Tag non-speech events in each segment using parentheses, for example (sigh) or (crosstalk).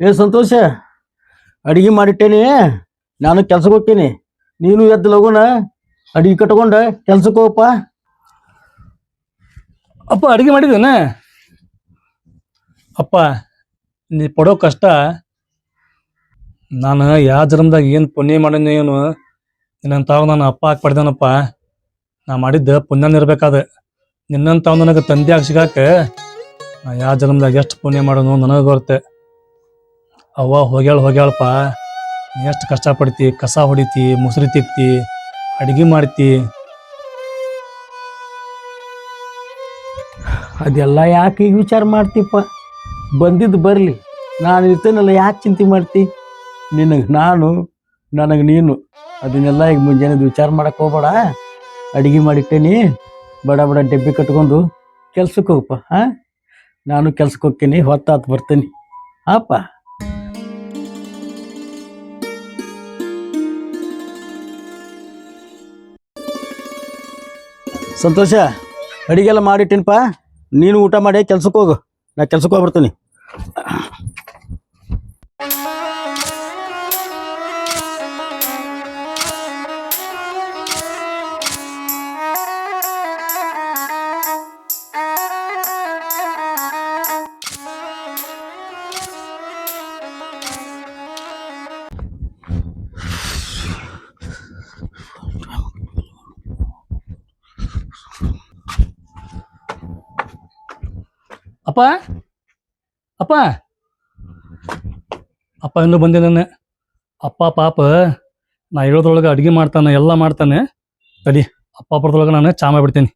ಏ ಸಂತೋಷ, ಅಡಿಗೆ ಮಾಡಿಟ್ಟೇನಿ, ನಾನು ಕೆಲ್ಸಕ್ಕೆ ಹೋಗ್ತೀನಿ. ನೀನು ಎದ್ದು ಲಗುನ, ಅಡಿಗೆ ಕಟ್ಕೊಂಡ ಕೆಲ್ಸಕ್ಕೆ ಹೋಗಪ್ಪ. ಅಪ್ಪ, ಅಡಿಗೆ ಮಾಡಿದ್ದೇನೆ. ಅಪ್ಪ, ನೀ ಪಡೋ ಕಷ್ಟ, ನಾನು ಯಾವ ಜನ್ಮದಾಗ ಏನು ಪುಣ್ಯ ಮಾಡಿದ್ನ ಏನು ನಿನ್ನಂತಾವ ನಾನು ಅಪ್ಪ ಹಾಕಿ ಪಡ್ದೇನಪ್ಪ. ನಾ ಮಾಡಿದ್ದ ಪುಣ್ಯನ ಇರ್ಬೇಕಾದ. ನಿನ್ನಂತಾವ್ ನನಗೆ ತಂದೆ ಸಿಗಾಕೆ ನಾ ಯಾವ ಜನ್ಮದಾಗ ಎಷ್ಟು ಪುಣ್ಯ ಮಾಡೋನು ನನಗೆ ಬರುತ್ತೆ ಅವ್ವ ಹೋಗ್ಯಾಳ ಹೋಗ್ಯಾಳಪ್ಪ. ಎಷ್ಟು ಕಷ್ಟಪಡ್ತಿ, ಕಸ ಹೊಡಿತಿ, ಮುಸುರಿ ತಿಕ್ತಿ, ಅಡಿಗೆ ಮಾಡ್ತಿ. ಅದೆಲ್ಲ ಯಾಕೆ ಈಗ ವಿಚಾರ ಮಾಡ್ತೀಪ್ಪ? ಬಂದಿದ್ದು ಬರಲಿ. ನಾನು ಇರ್ತೇನಲ್ಲ, ಯಾಕೆ ಚಿಂತೆ ಮಾಡ್ತಿ? ನಿನಗೆ ನಾನು, ನನಗೆ ನೀನು. ಅದನ್ನೆಲ್ಲ ಈಗ ಮುಂಜಾನೆದು ವಿಚಾರ ಮಾಡಕ್ಕೆ ಹೋಗ್ಬೇಡ. ಅಡಿಗೆ ಮಾಡಿಟ್ಟೇನಿ. ಬಡ ಬಡ ಡಬ್ಬಿ ಕಟ್ಕೊಂಡು ಕೆಲ್ಸಕ್ಕೆ ಹೋಗಪ್ಪ, ಹಾಂ? ನಾನು ಕೆಲ್ಸಕ್ಕೆ ಹೋಗ್ತೀನಿ, ಹೊತ್ತಾತ್ ಬರ್ತೀನಿ. ಹಾಪ ಸಂತೋಷ, ಅಡಿಗೆಲ್ಲ ಮಾಡಿಟ್ಟಿನಪ್ಪ. ನೀನು ಊಟ ಮಾಡಿ, ಕೆಲ್ಸಕ್ಕೆ ಹೋಗು. ನಾ ಕೆಲ್ಸಕ್ಕೆ ಹೋಗ್ಬರ್ತೀನಿ. ಅಪ್ಪ? ಅಪ್ಪ? ಅಪ್ಪ ಇನ್ನೂ ಬಂದಿದ್ದಾನೆ ಅಪ್ಪ ಪಾಪ, ನಾ ಹೇಳೋದ್ರೊಳಗೆ ಅಡುಗೆ ಮಾಡ್ತಾನೆ, ಎಲ್ಲ ಮಾಡ್ತಾನೆ. ತಡಿ, ಅಪ್ಪ ಬರೋದ್ರೊಳಗೆ ನಾನು ಚಾ ಮಾಡಿಬಿಡ್ತೀನಿ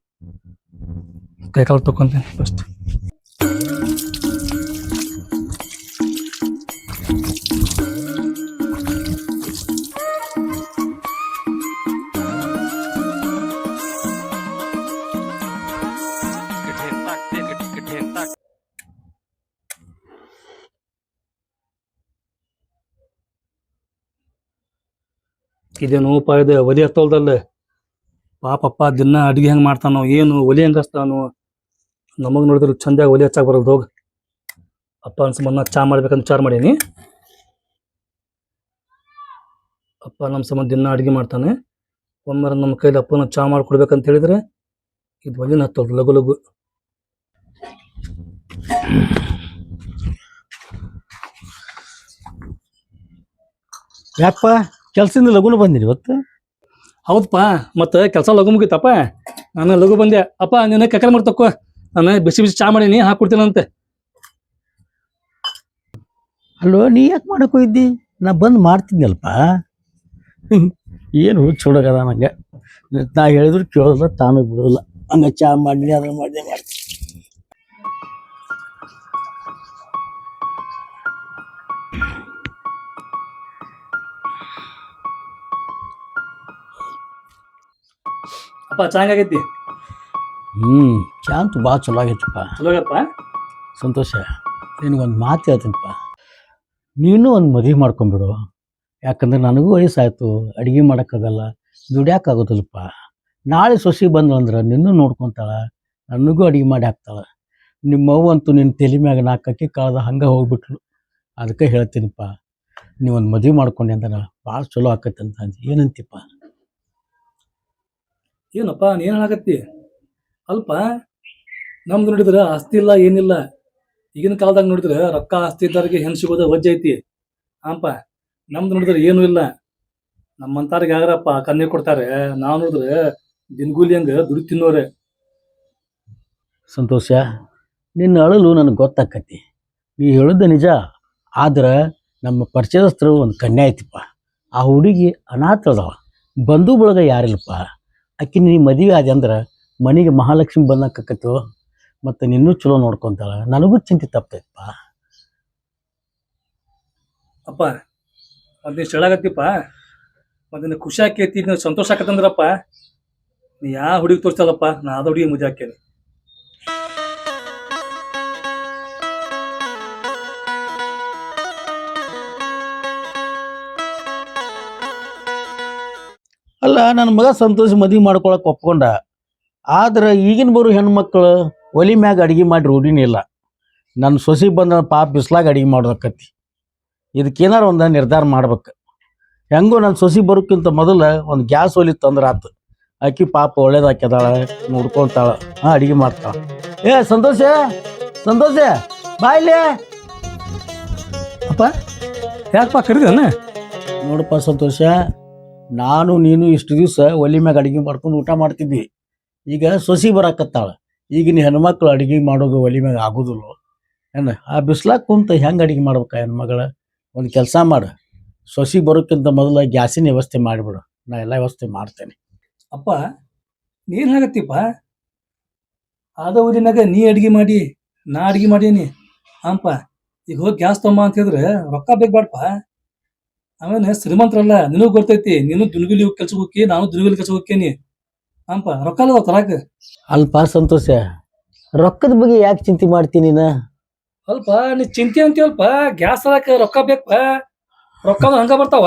ಕೈ ಕಾಲು ತೊಕೊಂತೀನಿ ಫಸ್ಟ್ ಇದೇನು ಪಾ ಇದು ಒಲಿ ಹತ್ತೋಲ್ದಲ್ಲ. ಪಾಪಪ್ಪ ದಿನ ಅಡುಗೆ ಹೆಂಗೆ ಮಾಡ್ತಾನೋ, ಏನು ಒಲಿ ಹೆಂಗೆ ಹಚ್ತಾನೋ, ನಮಗೆ ನೋಡಿದ್ರೆ ಚಂದಾಗಿ ಒಲಿ ಹಚ್ಚಾಗ ಬರೋದು ಹೋಗಿ. ಅಪ್ಪ ಅನ್ಸಮನ್ನ ಚಾ ಮಾಡ್ಬೇಕಂತ ವಿಚಾರ ಮಾಡೀನಿ. ಅಪ್ಪ ನಮ್ಮ ಸಂಬಂಧ ದಿನ ಅಡುಗೆ ಮಾಡ್ತಾನೆ. ಒಮ್ಮರ ನಮ್ಮ ಕೈಲಿ ಅಪ್ಪನ ಚಾ ಮಾಡಿಕೊಡ್ಬೇಕಂತ ಹೇಳಿದ್ರೆ ಇದು ಒಲೆನ ಹತ್ತೋದು ಲಘು ಲಘು. ಯಾಕಪ್ಪ ಕೆಲ್ಸದಿಂದ ಲಘುನ ಬಂದಿನಿ ಇವತ್ತು? ಹೌದಪ್ಪ ಮತ್ತೆ ಕೆಲಸ ಲಘು ಮುಗಿತಪ್ಪ. ನಾನು ಲಘು ಬಂದೆ. ಅಪ್ಪ ನಿನ್ನ ಕಕಲ್ ಮಾಡಿ ತಕ್ಕೋ ನಾನು ಬಿಸಿ ಬಿಸಿ ಚಾ ಮಾಡೀನಿ ಹಾಕ್ಕೊಡ್ತೀನಂತೆ ಅಲ್ಲೋ ನೀ ಯಾಕೆ ಮಾಡಕ್ ಹೋಗಿದ್ದಿ? ನಾ ಬಂದು ಮಾಡ್ತಿದ್ನಲ್ಪ? (laughs) ಏನು ಚೂಡಗದ ನಂಗೆ. ನಾ ಹೇಳಿದ್ರು ಕೇಳೋಲ್ಲ ತಾನು ಬಿಡೋಲ್ಲ ಹಂಗೆ ಚಾ ಮಾಡಿ ಅದನ್ನು ಮಾಡಿದೆ ಮಾಡ್ತೀನಿ. ಅಪ್ಪ ಚೆನ್ನಾಗೈತಿ ಹ್ಞೂ ಹ್ಮ್ ಚಾ ಅಂತೂ ಭಾಳ ಚಲೋ ಆಗೈತಪ್ಪ ಸಂತೋಷ. ನಿನಗೊಂದು ಮಾತು ಹೇಳ್ತೀನಪ್ಪ. ನೀನು ಒಂದು ಮದುವೆ ಮಾಡ್ಕೊಂಬಿಡು ಯಾಕಂದ್ರೆ ನನಗೂ ವಯಸ್ಸಾಯ್ತು ಅಡುಗೆ ಮಾಡೋಕ್ಕಾಗಲ್ಲ ದುಡ್ಯಾಕಾಗೋದಿಲ್ಲಪ್ಪ. ನಾಳೆ ಸೊಸಿ ಬಂದ್ರಂದ್ರೆ ನಿನ್ನೂ ನೋಡ್ಕೊತಾಳ ನನಗೂ ಅಡುಗೆ ಮಾಡಿ ಹಾಕ್ತಾಳೆ. ನಿಮ್ಮ ಅವ್ವಂತೂ ನಿನ್ನ ತಲೆ ಮ್ಯಾಗ ನಾಲ್ಕು ಅಕ್ಕಿ ಕಾಳದ ಹಂಗೆ ಹೋಗ್ಬಿಟ್ಲು. ಅದಕ್ಕೆ ಹೇಳ್ತೀನಪ್ಪ ನೀವೊಂದು ಮದುವೆ ಮಾಡ್ಕೊಂಡೆ ಅಂದ್ರೆ ಭಾಳ ಚಲೋ ಆಕೈತೆ ಅಂತ ಏನಂತಿಪ್ಪ ಏನಪ್ಪ, ನೀನು ಹೇಳಾಕತ್ತಿ? ಅಲ್ಪ, ನಮ್ದು ನೋಡಿದ್ರೆ ಆಸ್ತಿ ಇಲ್ಲ, ಏನಿಲ್ಲ. ಈಗಿನ ಕಾಲದಾಗ ನೋಡಿದ್ರೆ ರೊಕ್ಕ ಆಸ್ತಿ ಇದ್ದವ್ರಿಗೆ ಹೆಣ್ ಸಿಗೋದ ವಜ್ಜೆ ಐತಿ. ಆಂಪ, ನಮ್ದು ನೋಡಿದ್ರೆ ಏನೂ ಇಲ್ಲ. ನಮ್ಮಂತಾರಿಗೆ ಯಾರಪ್ಪ ಕನ್ನೆ ಕೊಡ್ತಾರೆ, ನಾವು ನೋಡಿದ್ರೆ ದಿನಗೂಲಿ ಹಂಗ ದುಡಿ ತಿನ್ನೋರೆ. ಸಂತೋಷ, ನಿನ್ನ ಅಳಲು ನನಗೆ ಗೊತ್ತಾಕತಿ ನೀ ಹೇಳಿದ್ದ ನಿಜ, ಆದ್ರೆ ನಮ್ಮ ಪರಿಚಯಸ್ಥರು ಒಂದು ಕನ್ಯೆ ಐತಿಪ್ಪ. ಆ ಹುಡುಗಿ ಅನಾಥದವ ಬಂಧು ಬಳಗ ಯಾರಿಲ್ಲಪ್ಪ. ಆಕಿ ನೀ ಮದುವೆ ಆದ ಅಂದ್ರೆ ಮನೆಗೆ ಮಹಾಲಕ್ಷ್ಮಿ ಬಂದಕ್ಕತ್ತು, ಮತ್ತು ನಿನ್ನೂ ಚಲೋ ನೋಡ್ಕೊಂತಾಳ, ನನಗೂ ಚಿಂತೆ ತಪ್ತೈತಪ್ಪ. ಅಪ್ಪ ಮತ್ತೆ ನೀ ಅದನ್ನು ಖುಷಿ ಆಕೈತಿ ಸಂತೋಷ ಆಕತ್ತಂದ್ರಪ್ಪ, ನೀ ಯಾ ಹುಡುಗಿ ತೋರಿಸ್ತಲ್ಲಪ್ಪ ನಾ ಅದ ಹುಡುಗಿ ಮದುವೆ ಹಾಕೇನಿ ಅಲ್ಲ ನನ್ನ ಮಗ ಸಂತೋಷ ಮದುವೆ ಮಾಡ್ಕೊಳಕ್ ಒಪ್ಕೊಂಡ. ಆದ್ರೆ ಈಗಿನ ಬರೋ ಹೆಣ್ಮಕ್ಳು ಒಲಿ ಮ್ಯಾಗ ಅಡಿಗೆ ಮಾಡಿ ರೂಢಿನೇ ಇಲ್ಲ. ನನ್ನ ಸೊಸಿ ಬಂದ ಪಾಪ ಬಿಸ್ಲಾಗ ಅಡಿಗೆ ಮಾಡೋದಕ್ಕತಿ ಇದಕ್ಕೇನಾರ ಒಂದು ನಿರ್ಧಾರ ಮಾಡ್ಬೇಕು. ಹೆಂಗೋ ನನ್ನ ಸೊಸಿ ಬರೋಕ್ಕಿಂತ ಮೊದಲು ಒಂದು ಗ್ಯಾಸ್ ಒಲಿ ತಂದ್ರೆ ಆತು ಆಕಿ ಪಾಪ ಒಳ್ಳೇದಾಕ್ಯದಾಳ ನೋಡ್ಕೊಂತಾಳ ಹಾಂ ಅಡಿಗೆ ಮಾಡ್ತಾಳ. ಏ ಸಂತೋಷ ಸಂತೋಷ ಬಾಯ್ಲೆ ಅಪ್ಪ ಯಾಕಪ್ಪ ಕರಿದ ನೋಡಪ್ಪ ಸಂತೋಷ. ನಾನು, ನೀನು ಇಷ್ಟು ದಿವಸ ಒಲೆ ಮ್ಯಾಗ ಅಡಿಗೆ ಮಾಡ್ಕೊಂಡು ಊಟ ಮಾಡ್ತಿದ್ವಿ ಈಗ ಸೊಸಿ ಬರಾಕತ್ತಾಳ. ಈಗಿನ ಹೆಣ್ಮಕ್ಳು ಅಡುಗೆ ಮಾಡೋದು ಒಲೆ ಮ್ಯಾಗ ಆಗೋದಿಲ್ಲ. ಏನು, ಆ ಬಿಸ್ಲಾಗ ಕುಂತ ಹೆಂಗೆ ಅಡುಗೆ ಮಾಡ್ಬೇಕು ಹೆಣ್ಮಗಳ? ಒಂದು ಕೆಲಸ ಮಾಡು. ಸೊಸಿ ಬರೋಕ್ಕಿಂತ ಮೊದಲು ಗ್ಯಾಸಿನ ವ್ಯವಸ್ಥೆ ಮಾಡಿಬಿಡು. ನಾ ಎಲ್ಲ ವ್ಯವಸ್ಥೆ ಮಾಡ್ತೇನೆ. ಅಪ್ಪ, ನೀನು ಹಾಗತ್ತಿಪ್ಪ ಆದ ಊರಿನಾಗ ನೀ ಅಡುಗೆ ಮಾಡಿ, ನಾ ಅಡುಗೆ ಮಾಡೀನಿ. ಅಂಪ, ಈಗ ಹೋಗಿ ಗ್ಯಾಸ್ ತೊಂಬ ಅಂತ ಹೇಳಿದ್ರೆ ರೊಕ್ಕ ಬೇಕು ಆಮೇಲೆ ಶ್ರೀಮಂತರಲ್ಲ ನಿನಗೂ ಗೊತ್ತೈತಿ ನೀನು ದುನ್ಗುಲಿ ಕೆಲ್ಸಕ್ಕೆ ಹೋಗಿ ನಾನು ದುನ್ಗುಲಿ ಕೆಲ್ಸಕ್ಕೆ ಹೋಗ್ಕೇನಿ ಅಂಪ ರೊಕ್ಕ ಅಲ್ಲ ತರಾಕ? ಅಲ್ಪ ಸಂತೋಷ. ರೊಕ್ಕದ ಬಗ್ಗೆ ಯಾಕೆ ಚಿಂತೆ ಮಾಡ್ತೀನಿ ನೀನು? ಅಲ್ಪ ನೀ ಚಿಂತೆ ಅಂತೀವಲ್ಪ ಗ್ಯಾಸ್ ತರಾಕ ರೊಕ್ಕ ಬೇಕಪ್ಪ ರೊಕ್ಕ ಅಂದ್ರೆ ಹಂಗ ಬರ್ತಾವ?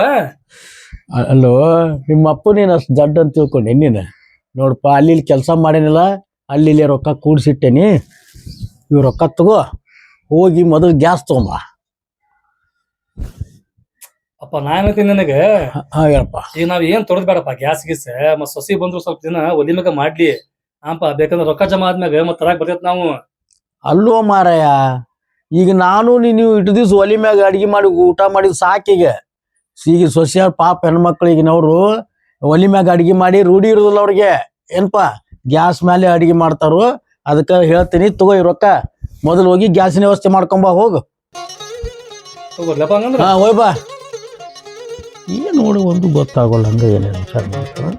ಅ- ಅಲ್ಲೋ ನಿಮ್ಮ ಅಪ್ಪ ನೀನು ಅಷ್ಟು ದಡ್ಡ ಅಂತ ತಿಳ್ಕೊಂಡೆ ನೀನು. ನೋಡಪ್ಪ ಅಲ್ಲಿ ಇಲ್ಲಿ ಕೆಲಸ ಮಾಡೇನಿಲ್ಲ ಅಲ್ಲಿ ಇಲ್ಲಿ ರೊಕ್ಕ ಕೂಡಿಸಿಟ್ಟೇನಿ. ಇವ್ ರೊಕ್ಕ ತಗೋ ಹೋಗಿ ಮೊದಲು ಗ್ಯಾಸ್ ತೊಗೊಂಬ. ಅಪ್ಪ ನಾ ಏನಂತೀನಿ ನನಗೆ? ಹಾಂ ಹೇಳಪ್ಪ. ಈಗ ನಾವ್ ಏನ್ ತೊಡದ್ ಬೇಡಪ್ಪ ಗ್ಯಾಸ್ ಗೀಸ್ ಮತ್ ಸೊಸಿ ಬಂದ್ರು ಸ್ವಲ್ಪ ದಿನ ಒಲಿ ಮ್ಯಾಗ ಮಾಡ್ಲಿ. ಅಂಪ ಬೇಕಂದ್ರೆ ರೊಕ್ಕ ಜಮಾ ಆದ್ಮ್ಯಾಗ ಮತ್ ತರಾಕ್ ಬರ್ತೈತ್ ನಾವು. ಅಲ್ಲೋ ಮಾರಾಯ ಈಗ ನಾನು ನೀನು ಇಟ್ಟು ದಿವ್ಸ ಒಲಿ ಮ್ಯಾಗ ಅಡಿಗೆ ಮಾಡಿ ಊಟ ಮಾಡಿದ್ ಸಾಕೀಗ ಈಗ. ಸೊಸೆಯವ್ರ ಪಾಪ ಹೆಣ್ಮಕ್ಳಿಗಿನವರು ಒಲಿ ಮ್ಯಾಗ ಅಡಿಗೆ ಮಾಡಿ ರೂಢಿ ಇರುದಿಲ್ಲ ಅವ್ರಿಗೆ. ಏನ್ಪ ಗ್ಯಾಸ್ ಮೇಲೆ ಅಡಿಗೆ ಮಾಡ್ತಾರೋ ಅದಕ್ಕೆ ಹೇಳ್ತೀನಿ ತಗೋ ಈ ರೊಕ್ಕ. ಮೊದಲು ಹೋಗಿ ಗ್ಯಾಸಿನ ವ್ಯವಸ್ಥೆ ಮಾಡ್ಕೊಂಬ ಹೋಗು. ತಗೋರ್ಲಪ್ಪ ಹಂಗಂದ್ರ? ಹಾ ಹೋಯ್ ಬಾ. ಏನು ನೋಡಿ ಒಂದು ಗೊತ್ತಾಗೋಲ್ಲ ಅಂದ್ರೆ ಏನೇನು ವಿಚಾರ ಮಾಡ್ತಾರೆ?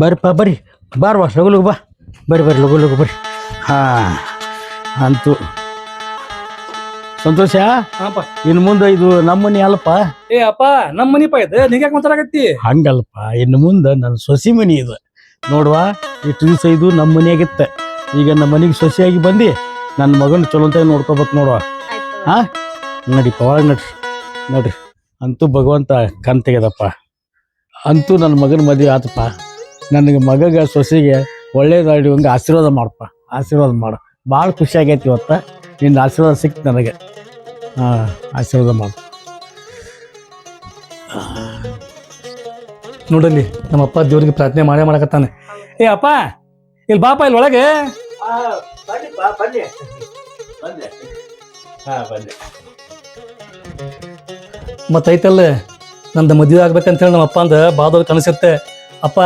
ಬರ್ರಿಪ್ಪ ಬರ್ರಿ. ಬಾರ್ವಾ ಲಗು ಲಗು ಬಾ. ಬರ್ರಿ ಬರ್ರಿ ಲಗು ಲಗು ಬರ್ರಿ. ಹಾ ಅಂತೂ. ಸಂತೋಷ? ಹಾಪ. ಇನ್ನು ಮುಂದೆ ಇದು ನಮ್ಮನಿ ಅಲ್ಪ ಏ ಅಪ್ಪ ನಮ್ಮ ಮನಿ ಪಾ ಇದು? ನಿಂಗ್ ಯಾಕೆ ಮಾತಾಡಕತ್ತಿ? ಹಂಗಲ್ಪ ಇನ್ನು ಮುಂದೆ ನನ್ನ ಸೊಸಿ ಮನಿ ಇದು. ನೋಡುವ ಈ ದಿವಸ ಇದು ನಮ್ಮ ಮನೆಯಾಗಿತ್ತ. ಈಗ ನಮ್ಮ ಮನೆಗೆ ಸೊಸೆಯಾಗಿ ಬಂದು ನನ್ನ ಮಗನ ಚಲೋಂತಾಗಿ ನೋಡ್ಕೋಬೇಕು ನೋಡುವ. ಹಾ? ನಡಿ ಒಳಗೆ ನಡ್ರಿ ನೋಡ್ರಿ ಅಂತೂ ಭಗವಂತ ಕಣ್ ತೆಗೆದಪ್ಪ ಅಂತೂ ನನ್ನ ಮಗನ ಮದುವೆ ಆತಪ್ಪ. ನನಗೆ ಮಗಗೆ ಸೊಸೆಗೆ ಒಳ್ಳೇದಾಡುವಂಗೆ ಆಶೀರ್ವಾದ ಮಾಡಪ್ಪ ಆಶೀರ್ವಾದ ಮಾಡು. ಭಾಳ ಖುಷಿ ಆಗೈತಿ ಇವತ್ತ. ನಿನ್ನ ಆಶೀರ್ವಾದ ಸಿಕ್ತು ನನಗೆ. ಹಾಂ ಆಶೀರ್ವಾದ ಮಾಡು. ನೋಡಲ್ಲಿ ನಮ್ಮ ಅಪ್ಪ ದೇವ್ರಿಗೆ ಪ್ರಾರ್ಥನೆ ಮಾಡೇ ಮಾಡಕತ್ತಾನೆ. ಏ ಅಪ್ಪ ಇಲ್ಲಿ ಬಾಪ ಇಲ್ಲಿ ಒಳಗೆ. ಮತ್ತ ಐತಲ್ಲ ನಂದು ಮದುವೆ ಆಗ್ಬೇಕಂತೇಳಿ ನಮ್ಮ ಅಪ್ಪ ಅಂದ ಬಾದವ್ರು ಕನಸತ್ತೆ ಅಪ್ಪ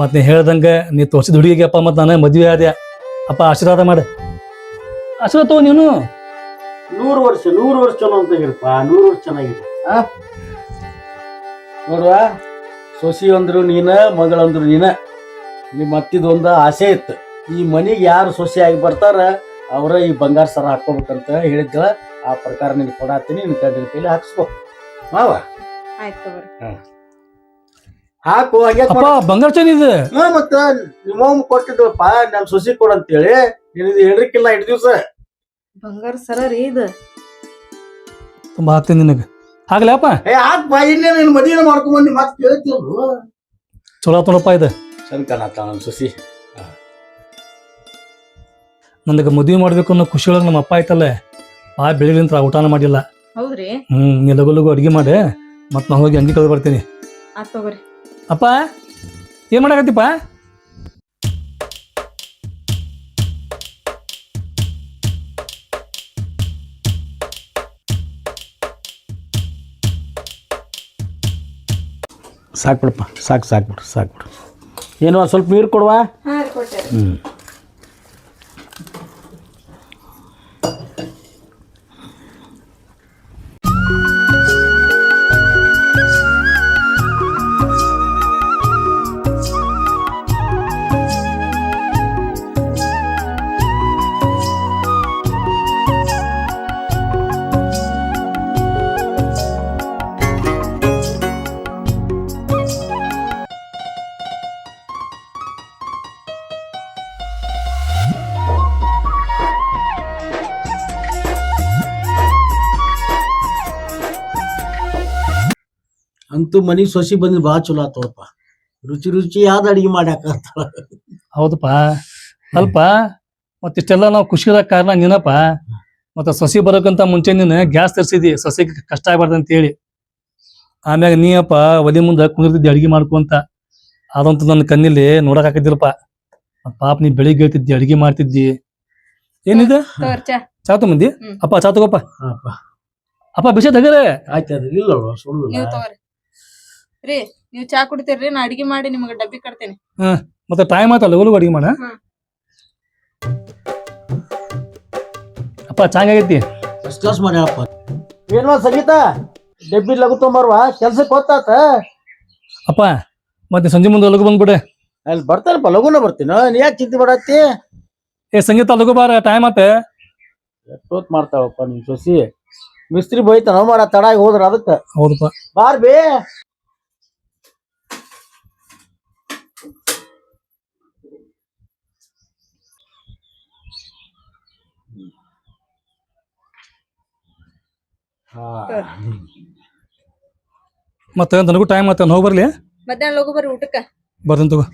ಮತ್ತೆ ನೀ ಹೇಳ್ದಂಗೆ ನೀ ತೋರಿಸಿದ ಹುಡುಗಿಗೆ ಅಪ್ಪ ಮತ್ತೆ ನಾನು ಮದುವೆ ಆದ್ಯಾ ಅಪ್ಪ ಆಶೀರ್ವಾದ ಮಾಡು. ಆಶೀರ್ವಾದ ತಗೋ ನೀನು. ನೂರು ವರ್ಷ ನೂರು ವರ್ಷ ಚಲೋ ಅಂತ ಹೇಳಪ್ಪ ನೂರು ವರ್ಷ ಚೆನ್ನಾಗಿದೆ? ನೋಡುವ. ಸೊಸಿ ಅಂದ್ರು ನೀನ ಮಗಳಂದ್ರು ನೀನ. ನಿಮ್ಮ ಅತ್ತಿದೊಂದು ಆಸೆ ಇತ್ತು. ಈ ಮನೆಗೆ ಯಾರು ಸೊಸಿಯಾಗಿ ಆಗಿ ಬರ್ತಾರ ಅವರ ಈ ಬಂಗಾರ ಸರ ಹಾಕೋಬೇಕಂತ ಹೇಳಿದ್ದಳ ಆ ಪ್ರಕಾರ ನಿನ್ ಕೊಡಾತೀನಿ ನಿನ್ ಕೈ ಕೈಲಿ ಹಾಕ್ಸ್ಕೊ. ಮಾವ? ಆಯ್ತು ಹಾ. ಹಾಕು ಹಾಗೆ ಅಪ್ಪ ಬಂಗಾರ ಚೈನ್ ಇದೆ. ಮತ್ತ ನಿಮ್ಮ ಕೊಟ್ಟಿದ್ವಪ್ಪ ನನ್ ಸೊಸಿ ಕೊಡಂತೇಳಿ ನಿನದು ಹೇಳ್ರಿಕ್ಕಿಲ್ಲ ಇಟ್ ದಿವ್ಸ. ಬಂಗಾರ ಸರ ರೀ ಇದು. ತುಂಬಾ ಹಾಕ್ತೀನಿ ನಿನಗೆ. ಆಗ್ಲೇ ಅಪ್ಪ? ಏ ಬಾ ಇನ್ನೇ ನೀನು ಮದುವೆ ಮಾಡ್ಕೊಂಡ್ಬಂದು ಮತ್ತೆ ಕೇಳ್ತೀವ್ರು ಚಲೋ ಆತ್ ನೋಡಪ್ಪ ಇದು. ಚಂದ ಕಾಣತ್ತ ನನ್ನ ನನಗೆ ಮದುವೆ ಮಾಡ್ಬೇಕು ಅನ್ನೋ ಖುಷಿ ಒಳಗೆ ನಮ್ಮ ಅಪ್ಪ ಆಯ್ತಲ್ಲ. ಆ ಬೆಳಿಗ್ಲಿಂತ್ರ ಊಟಾನ ಮಾಡಿಲ್ಲ. ಹೌದ್ರಿ? ಹ್ಮ್ ನೀ ಲಗು ಲಗು ಅಡಿಗೆ ಮಾಡಿ. ಮತ್ತೆ ನಾ ಹೋಗಿ ಅಂಗಿ ಕಳ್ದು ಬರ್ತೀನಿ. ಆತ್ ತಗೋರಿ. ಅಪ್ಪ ಏನ್ ಮಾಡಕತ್ತಿಪ್ಪ? ಸಾಕು ಬಿಡಪ್ಪ ಸಾಕು ಸಾಕು ಬಿಡು ಸಾಕು ಬಿಡು ಏನು ಸ್ವಲ್ಪ ನೀರು ಕೊಡುವ? ಹ್ಞೂ ಅಂತೂ ಮನಿಗ್ ಸೊಸಿ ಬಂದ್ರೆ ಬಹಳ ಚಲೋ ಆತವಪ್ಪ. ರುಚಿ ರುಚಿ ಯಾವ್ದು ಅಡಿಗೆ ಮಾಡ್ಯಾಕ ಹೌದಪ್ಪ. ಅಲ್ಪ ಮತ್ತಿಷ್ಟೆಲ್ಲ ನಾವು ಖುಷಿ ಕಾರಣ ನೀನಪ್ಪ. ಮತ್ತೆ ಸೊಸಿ ಬರೋಕಂತ ಮುಂಚೆ ನೀನು ಗ್ಯಾಸ್ ತರಿಸಿದಿ ಸೊಸಿಗೆ ಕಷ್ಟ ಆಗ್ಬಾರ್ದು ಅಂತ ಹೇಳಿ ಆಮ್ಯಾಗ ನೀಯಪ್ಪ ಒಲಿ ಮುಂದೆ ಕುಂದಿರ್ತಿದ್ದೆ ಅಡಿಗೆ ಮಾಡ್ಕೊಂತ ಅದಂತೂ ನನ್ನ ಕಣ್ಣಿಲ್ಲಿ ನೋಡಕ್ ಹಾಕಿದ್ದಿಲ್ಲಪ್ಪ ಪಾಪ ನೀ ಬೆಳಿಗ್ಗೆ ಹೇಳ್ತಿದ್ದಿ ಅಡಿಗೆ ಮಾಡ್ತಿದ್ದಿ. ಏನಿದೆ? ಚಾತು ಚಾ ತಗೊಂಬಂದಿ? ಅಪ್ಪ ಚಾ ತಗೋಪ್ಪ. ಅಪ್ಪ. ಅಪ್ಪ ಬಿಸಿ ತೆಗರೆ ಆಯ್ತು ಇಲ್ಲ ಸುಳ್ಳು ರೀ ನೀವು ಚಾ ಕುಡಿತೀರ್ರಿ ನಾ ಅಡಿಗೆ ಮಾಡಿ ನಿಮಗೆ ಡಬ್ಬಿ ಕಟ್ತೇನೆ. ಮತ್ತೆ ಟೈಮ್ ಆಯ್ತಲ್ಲ ಲಗು ಅಡಿಗೆ ಮಾಡ? ಹ್ಮ್. ಅಪ್ಪ ಚಾಂಗಾಗೈತಿ ಫಸ್ಟ್ ಕ್ಲಾಸ್ ಮಾಡ್ಯಾಳಪ್ಪ ಏನ್ವಾ ಸಂಗೀತ? ಡಬ್ಬಿ ಲಘು ತೊಂಬರ್ವ? ಕೆಲ್ಸಕ್ಕೆ ಗೊತ್ತಾತ ಅಪ್ಪ ಮತ್ತೆ ಸಂಜೆ ಮುಂದೆ ಲಗು ಬಂದ್ಬಿಡೆ. ಅಲ್ಲಿ ಬರ್ತಾನಪ್ಪ ಲಘುನ ಬರ್ತೀನ. ನೀ ಯಾಕೆ ಚಿಂತೆ ಮಾಡತ್ತಿ? ಏ ಸಂಗೀತ ಲಗು ಬಾರ ಟೈಮ್ ಆತ ಎಷ್ಟೊತ್ ಮಾಡ್ತಾವಪ್ಪ ನಿಮ್ ಸೊಸಿ? ಮಿಸ್ತ್ರಿ ಬೈತಾನ ಮಾಡ ತಡ ಆಗಿ ಹೋದ್ರ ಅದಕ್ಕೆ. ಹೌದಪ್ಪ. ಬಾರ್ ಬೇ ಮತ್ತೆ ನನಗೂ ಟೈಮ್ ಮತ್ತೆ ಹೋಗಿ ಬರ್ಲಿ? ಮಧ್ಯಾಹ್ನ ಲಗು ಬರ್ರಿ ಊಟಕ್ಕ. ಬರ್ತೀನಿ ತಗೋ.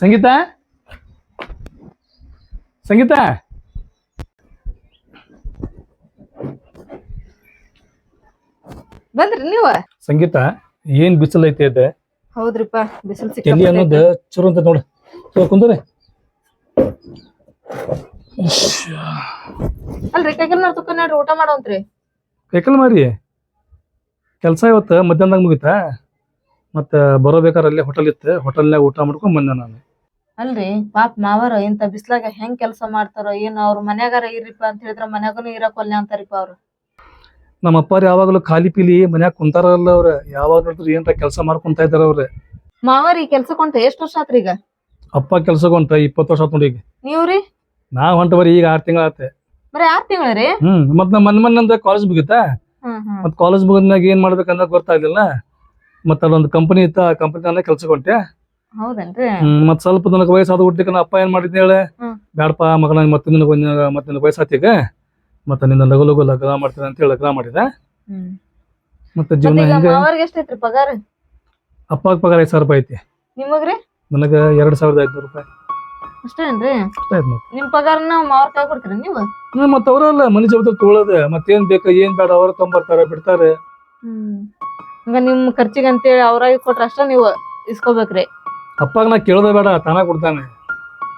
ಸಂಗೀತ? ಸಂಗೀತ? ಬಂದ್ರಿ ನೀವು? ಸಂಗೀತ? ಏನ್ ಬಿಸಿಲ್ ಐತೆ ಇದೆ ಹೌದ್ರಿಪ್ಪ ಬಿಸಿಲು ಎಲ್ಲಿ ಅನ್ನೋದು ಚುರು ಅಂತ ನೋಡು. ಕುಂದ್ರೆ. ಅಲ್ರಿ ಕೈಕಲ್ ನೋಡ್ರಿ ಊಟ ಮಾಡೋಂತ್ರಿ. ಕೈಕಲ್ ಮಾರಿ? ಕೆಲಸ ಇವತ್ತು ಮಧ್ಯಾಹ್ನದಾಗ ಮುಗಿತಾ? ಮತ್ತೆ ಬರೋಬೇಕಾದ್ರೆ ಅಲ್ಲೇ ಹೋಟೆಲ್ ಇತ್ತು ಹೋಟೆಲ್ನಾಗ ಊಟ ಮಾಡ್ಕೊಂಡ್ ಬಂದೆ ನಾನು. ಅಲ್ರಿ ಪಾಪ ಮಾವರ ಇಂತ ಬಿಸ್ಲಾಗ ಹೆಂಗ್ ಕೆಲಸ ಮಾಡ್ತಾರೋ ಏನ್ ಅವ್ರ ಮನ್ಯಾಗಾರ ಇರ್ರಿಪ್ಪ ಅಂತ ಹೇಳಿದ್ರ ಮನ್ಯಾಗನು ಇರಕ್ ಒಲ್ಲೆ ಅಂತಾರಿಪ್ಪ ಅವ್ರು. ನಮ್ಮ ಅಪ್ಪಾರ ಯಾವಾಗಲೂ ಖಾಲಿ ಪೀಲಿ ಮನ್ಯಾಗ ಕುಂತಾರಲ್ಲ ಅವ್ರ. ಯಾವಾಗ ನೋಡಿದ್ರು ಏನ್ರ ಕೆಲಸ ಮಾಡ್ಕೊಂತ ಇದಾರ ಅವ್ರ. ಮಾವರ್ ಈ ಕೆಲ್ಸಕ್ ಹೊಂಟ? ಎಷ್ಟ್ ವರ್ಷ ಆತ್ರಿ ಈಗ? ಅಪ್ಪ ಕೆಲ್ಸಕ್ಕೆ ಹೊಂಟ ಇಪ್ಪತ್ತು ವರ್ಷ ಆತ್ ನೋಡಿ ಈಗ. ನೀವ್ರಿ? ನಾ ಹೊಂಟ ಬರೀ ಈಗ ಆರ್ ತಿಂಗಳ ಆತ. ಬರೀ ಆರ್ ತಿಂಗ್ಳ್ರಿ ಹ್ಮ್ ಮತ್ ನಮ್ಮ ಮನ್ ಮನ್ನಂದ ಕಾಲೇಜ್ ಮುಗಿತಾ? ಮತ್ ಕಾಲೇಜ್ ಮುಗಿದ್ಮ್ಯಾಗ ಏನ್ ಮಾಡ್ಬೇಕಂತ ಗೊತ್ತಾಗ್ಲಿಲ್ಲ. ಮತ್ತ ಅಲ್ಲೊಂದು ಕಂಪನಿ ಇತ್ತ ಆ ಕಂಪನಿ ಕೆಲ್ಸಕ್ಕೆ ಹೊಂಟೆ ಹೌದೇನ್ರಿ? ಹ್ಮ್ ಮತ್ ಸ್ವಲ್ಪ ನನಗೆ ವಯಸ್ಸಾದ ಹುಟ್ಟಿಕ ಅಪ್ಪ ಏನ್ ಮಾಡಿದ್ನ ಹೇಳ. ಬ್ಯಾಡಪ್ಪ ಮಗನ ಮತ್ತೆ ನಿನಗೆ ಮತ್ತೆ ನಿನಗ ವಯಸ್ಸಾತೀಗ ಮತ್ತೆ ನಿನ್ನ ಲಗು ಲಗು ಲಗ್ನ ಮಾಡ್ತೀನಿ ಅಂತ ಹೇಳಿ ಲಗ್ನ ಮಾಡಿದ. ಮತ್ತೆ ಜೀವನ ಹೆಂಗ? ಮಾವರ್ಗೆ ಎಷ್ಟೈತ್ರಿ ಪಗಾರ? ಅಪ್ಪ ಪಗಾರ ಐದು ಸಾವಿರ ರೂಪಾಯಿ ಐತಿ. ನಿಮಗ್ರಿ? ನನಗ ಎರಡ್ ಸಾವಿರದ ಐದ್ನೂರ ರೂಪಾಯಿ. ಅಷ್ಟೇನ್ರಿ? ಅಷ್ಟ ಆಯ್ತು ಮತ್ತೆ ನಿಮ್ ಪಗಾರನ ಮಾವರ್ ಕೈ ಕೊಡ್ತೀರಿ ನೀವು? ಹ್ಮ್ ಮತ್ತ ಅವರಲ್ಲ ಮನೆ ಜವಾಬ್ದಾರಿ ತೊಗೊಳೋದೆ. ಮತ್ತೇನ್ ಬೇಕಾ ಏನ್ ಬೇಡ ಅವ್ರ ತೊಂಬರ್ತಾರ ಬಿಡ್ತಾರೆ. ಹ್ಮ್. ಈಗ ನಿಮ್ ಖರ್ಚಿಗೆ ಅಂತೇಳಿ ಅವ್ರಾಗಿ ಕೊಟ್ರ ಅಷ್ಟ ನೀವು ಇಸ್ಕೋಬೇಕ್ರಿ. ಅಪ್ಪಾಗ ನಾ ಕೇಳೋದೇ ಬೇಡ ತಾನ ಕೊಡ್ತಾನೆ.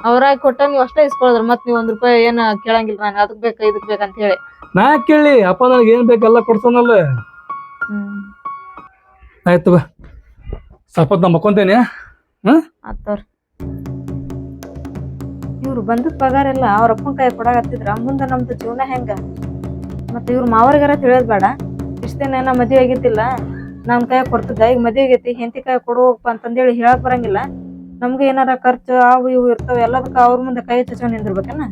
ಅವ್ರಾಗಿ ಕೊಟ್ಟ ನೀವು ಅಷ್ಟೇ ಇಸ್ಕೊಳದ್ರ ಮತ್ ನೀವ್ ಒಂದ್ ರೂಪಾಯಿ ಏನ ಕೇಳಂಗಿಲ್ಲ ನಂಗೆ ಅದಕ್ ಬೇಕ ಇದಕ್ ಬೇಕಂತ ಹೇಳಿ. ನಾ ಕೇಳಿ ಅಪ್ಪ ನನಗೆ ಏನ್ ಬೇಕೆಲ್ಲ ಕೊಡ್ತಾನಲ್ಲ ಹ್ಮ್. ಆಯ್ತು ಬಾ. ಸ್ವಲ್ಪ ನಾ ಮಕ್ಕೊಂತೇನೆ ಆತವ್ರ ಇವ್ರು ಬಂದದ ಪಗಾರ ಎಲ್ಲ ಅವ್ರ ಅಪ್ಪನ ಕೈ ಕೊಡಾಕತ್ತಿದ್ರ ಮುಂದೆ ನಮ್ದು ಜೀವನ ಹೆಂಗ? ಮತ್ತೆ ಇವ್ರ ಮಾವರಿಗಾರ ತಿಳಿಯೋದ್ ಬೇಡ. ಇಷ್ಟ ದಿನ ನಾ ಮದ್ವೆ ಆಗಿದ್ದಿಲ್ಲ ನಮ್ ಕೈ ಕೊಡ್ತಿದ್ದ ಈಗ ಮದ್ವೆ ಆಗೈತಿ ಹೆಂಡತಿ ಕೈ ಕೊಡುವಪ್ಪ ಅಂತಂದೇಳಿ ಹೇಳಕ್ ಬರಂಗಿಲ್ಲ. ನಮ್ಗೆ ಏನಾರ ಖರ್ಚು ಅವು ಇವು ಇರ್ತಾವ ಎಲ್ಲದಕ್ಕೂ ಅವ್ರ ಮುಂದೆ ಕೈ ಚಚ್ಕೊಂಡ್ ನಿಂದಿರ್ಬೇಕೇನ?